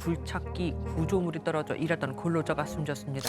굴착기 구조물이 떨어져 일하던 근로자가 숨졌습니다.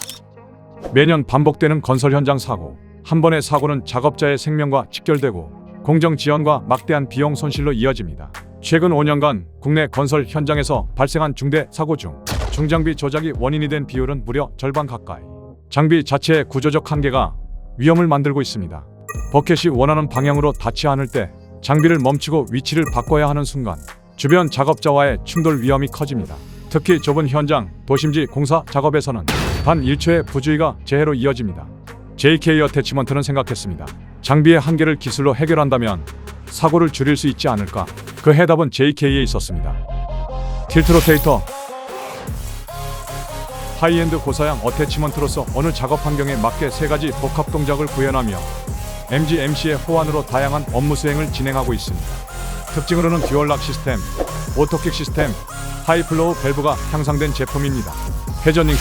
매년 반복되는 건설 현장 사고. 한 번의 사고는 작업자의 생명과 직결되고 공정 지연과 막대한 비용 손실로 이어집니다. 최근 5년간 국내 건설 현장에서 발생한 중대 사고 중 중장비 조작이 원인이 된 비율은 무려 절반 가까이. 장비 자체의 구조적 한계가 위험을 만들고 있습니다. 버켓이 원하는 방향으로 닿지 않을 때 장비를 멈추고 위치를 바꿔야 하는 순간 주변 작업자와의 충돌 위험이 커집니다. 특히 좁은 현장, 도심지 공사 작업에서는 단 1초의 부주의가 재해로 이어집니다. JK 어태치먼트는 생각했습니다. 장비의 한계를 기술로 해결한다면 사고를 줄일 수 있지 않을까? 그 해답은 JK에 있었습니다. 틸트 로테이터 하이엔드 고사양 어태치먼트로서 어느 작업 환경에 맞게 세 가지 복합 동작을 구현하며 MG, MC의 호환으로 다양한 업무 수행을 진행하고 있습니다. 특징으로는 듀얼락 시스템, 오토킥 시스템, 하이플로우 밸브가 향상된 제품입니다. 회전 링크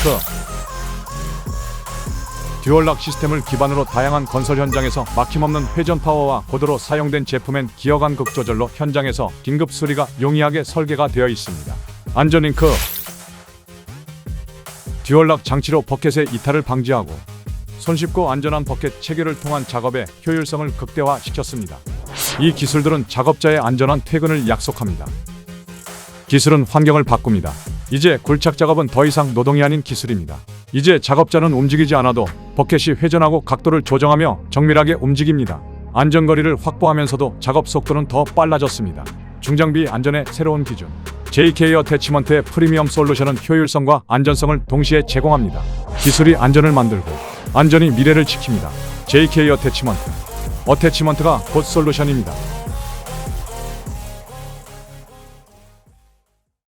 듀얼락 시스템을 기반으로 다양한 건설 현장에서 막힘없는 회전 파워와 고도로 사용된 제품엔 기어간 극 조절로 현장에서 긴급 수리가 용이하게 설계가 되어 있습니다. 안전 링크 듀얼락 장치로 버켓의 이탈을 방지하고 손쉽고 안전한 버켓 체계를 통한 작업의 효율성을 극대화시켰습니다. 이 기술들은 작업자의 안전한 퇴근을 약속합니다. 기술은 환경을 바꿉니다. 이제 굴착 작업은 더 이상 노동이 아닌 기술입니다. 이제 작업자는 움직이지 않아도 버켓이 회전하고 각도를 조정하며 정밀하게 움직입니다. 안전거리를 확보하면서도 작업 속도는 더 빨라졌습니다. 중장비 안전의 새로운 기준. JK 어태치먼트의 프리미엄 솔루션은 효율성과 안전성을 동시에 제공합니다. 기술이 안전을 만들고 안전이 미래를 지킵니다. JK 어태치먼트. 어태치먼트가 곧 솔루션입니다.